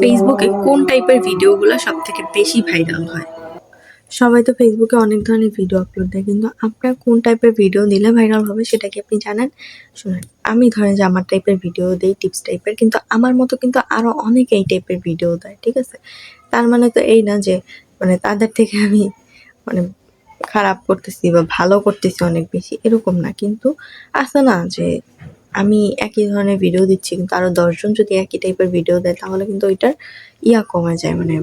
ফেসবুকে কোন টাইপের ভিডিওগুলো সব থেকে বেশি ভাইরাল হয়? সবাই তো ফেসবুকে অনেক ধরনের ভিডিও আপলোড দেয়, কিন্তু আপনার কোন টাইপের ভিডিও দিলে ভাইরাল হবে সেটা কি আপনি জানেন? শুনুন, আমি ধরেন যে আমার টাইপের ভিডিও দিই টিপস টাইপের কিন্তু আমার মতো কিন্তু আরও অনেক এই টাইপের ভিডিও দেয়, ঠিক আছে? তার মানে তো এই না যে মানে তাদের থেকে আমি মানে খারাপ করতেছি বা ভালো করতেছি অনেক বেশি, এরকম না। কিন্তু আছে না যে আমি একই ধরনের ভিডিও দিচ্ছি, কিন্তু আরও দশজন যদি একই টাইপের ভিডিও দেয়, তাহলে কিন্তু ওইটার ইয়া কমে যায় মানে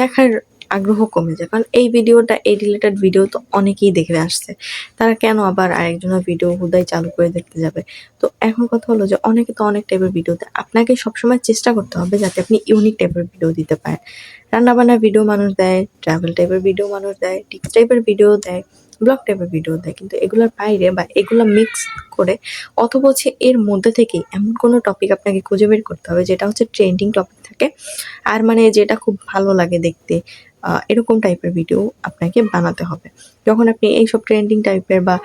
দেখার আগ্রহ কমে যায়। কারণ এই ভিডিওটা এই রিলেটেড ভিডিও তো অনেকেই দেখে আসছে। তারা কেন আবার আরেকজনের ভিডিও হুদাই চালু করে দেখতে যাবে? তো এখন কথা হলো যে, অনেকে তো অনেক টাইপের ভিডিও দেয়। আপনাকে সবসময় চেষ্টা করতে হবে যাতে আপনি ইউনিক টাইপের ভিডিও দিতে পারেন। রান্নাবান্নার ভিডিও মানুষ দেয় ট্রাভেল টাইপের ভিডিও মানুষ দেয়, টিপস টাইপের ভিডিও দেয়। ব্লগ টাইপের ভিডিও দেয়, কিন্তু এগুলোর বাইরে বা এগুলো মিক্স করে, অথবা হচ্ছে এর মধ্যে থেকে এমন কোনো টপিক আপনাকে খুঁজে বের করতে হবে, যেটা হচ্ছে ট্রেন্ডিং টপিক থাকে। আর মানে যেটা খুব ভালো লাগে দেখতে এরকম টাইপের ভিডিও আপনাকে বানাতে হবে। যখন আপনি এইসব ট্রেন্ডিং টাইপের বা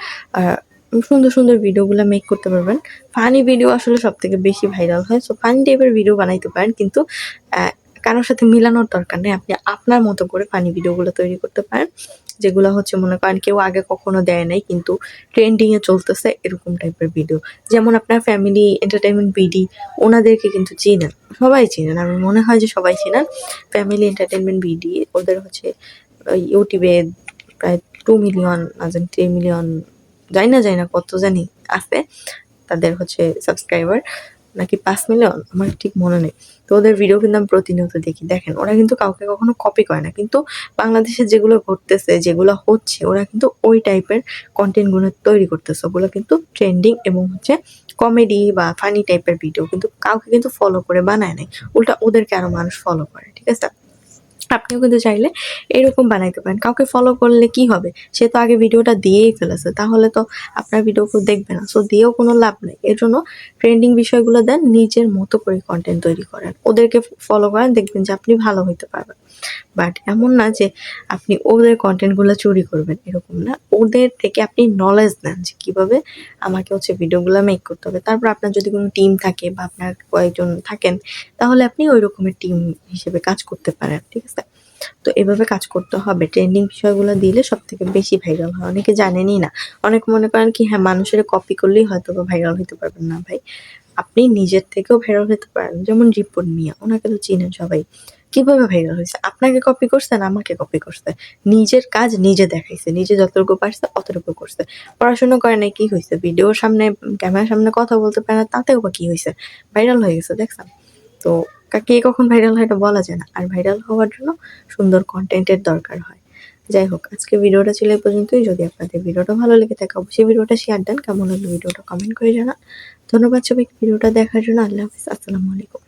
সুন্দর সুন্দর ভিডিওগুলো মেক করতে পারবেন ফানি ভিডিও আসলে সব থেকে বেশি ভাইরাল হয়। সো ফানি টাইপের ভিডিও বানাইতে পারেন, কিন্তু কারোর সাথে মিলানোর দরকার নেই। আপনি আপনার মতো করে ফানি ভিডিওগুলো তৈরি করতে পারেন। যেগুলো হচ্ছে মনে করেন কেউ আগে কখনো দেয় নাই, কিন্তু ট্রেন্ডিং এ চলতেছে এরকম টাইপের ভিডিও যেমন আপনার ফ্যামিলি এন্টারটেনমেন্ট বিডি ওনাদেরকে কিন্তু চিনেন, সবাই চিনেন। আমি মনে হয় যে সবাই চিনেন ফ্যামিলি এন্টারটেনমেন্ট বিডি ওদের হচ্ছে ইউটিউবে প্রায় টু মিলিয়ন না জানি থ্রি মিলিয়ন যাই না যাই না কত জানি আছে, তাদের হচ্ছে সাবস্ক্রাইবার নাকি পাঁচ মিলিয়ন? আমার ঠিক মনে নেই। তো ওদের ভিডিও কিন্তু আমি প্রতিনিয়ত দেখি। দেখেন, ওরা কিন্তু কাউকে কখনো কপি করে না। কিন্তু বাংলাদেশে যেগুলো ঘটতেছে, যেগুলো হচ্ছে, ওরা কিন্তু ওই টাইপের কন্টেন্টগুলো তৈরি করতেছে। ওগুলো কিন্তু ট্রেন্ডিং এবং হচ্ছে কমেডি বা ফানি টাইপের ভিডিও কিন্তু কাউকে কিন্তু ফলো করে বানায় নাই। উল্টা ওদেরকে আরও মানুষ ফলো করে, ঠিক আছে? আপনিও কিন্তু চাইলে এরকম বানাইতে পারেন। কাউকে ফলো করলে কি হবে? সে তো আগে ভিডিওটা দিয়েই ফেলেছে, তাহলে তো আপনার ভিডিও কেউ দেখবে না। সো দিয়েও কোনো লাভ নেই। এর জন্য ট্রেন্ডিং বিষয়গুলো দেন, নিজের মতো করে কন্টেন্ট তৈরি করেন। ওদেরকে ফলো করেন, দেখবেন যে আপনি ভালো হইতে পারবেন। বাট এমন না যে আপনি ওদের কন্টেন্টগুলো চুরি করবেন, এরকম না। ওদের থেকে আপনি নলেজ নেন যে কীভাবে আমাকে হচ্ছে ভিডিওগুলো মেক করতে হবে। তারপর আপনার যদি কোনো টিম থাকে বা আপনার কয়েকজন থাকেন, তাহলে আপনি ওই রকমের টিম হিসেবে কাজ করতে পারেন, ঠিক আছে? তো এভাবে কাজ করতে হবে। ট্রেন্ডিং বিষয়গুলো দিলে সব থেকে বেশি ভাইরাল হয়। অনেকে জানেনই না। অনেক মনে করেন কি হ্যাঁ মানুষের কপি করলেই হয়তো বা ভাইরাল হতে পারবেন। না ভাই, আপনি নিজের থেকেও ভাইরাল হতে পারেন। যেমন রিপন মিয়া, ওনাকে তো চিনেন সবাই। কীভাবে ভাইরাল হয়েছে? আপনাকে কপি করছে না আমাকে কপি করছে? নিজের কাজ নিজে দেখাইছে, নিজে যতটুকু পারছে অতটুকু করছে। পড়াশোনা করে নাই, কি হয়েছে? ভিডিওর সামনে ক্যামেরার সামনে কথা বলতে পারে না, তাতেও বা কি হয়েছে? ভাইরাল হয়ে গেছে, দেখছেন? তো কে কখন ভাইরাল হয় এটা বলা যায় না। আর ভাইরাল হওয়ার জন্য সুন্দর কন্টেন্টের দরকার হয়। যাই হোক, আজকে ভিডিওটা ছিল এই পর্যন্তই। যদি আপনাদের ভিডিওটা ভালো লেগে থাকে, অবশ্যই ভিডিওটা শেয়ার দেন। কেমন হলো ভিডিওটা কমেন্ট করে জানান। ধন্যবাদ সবাইকে ভিডিওটা দেখার জন্য। আল্লাহ হাফিজ। আসসালামু আলাইকুম।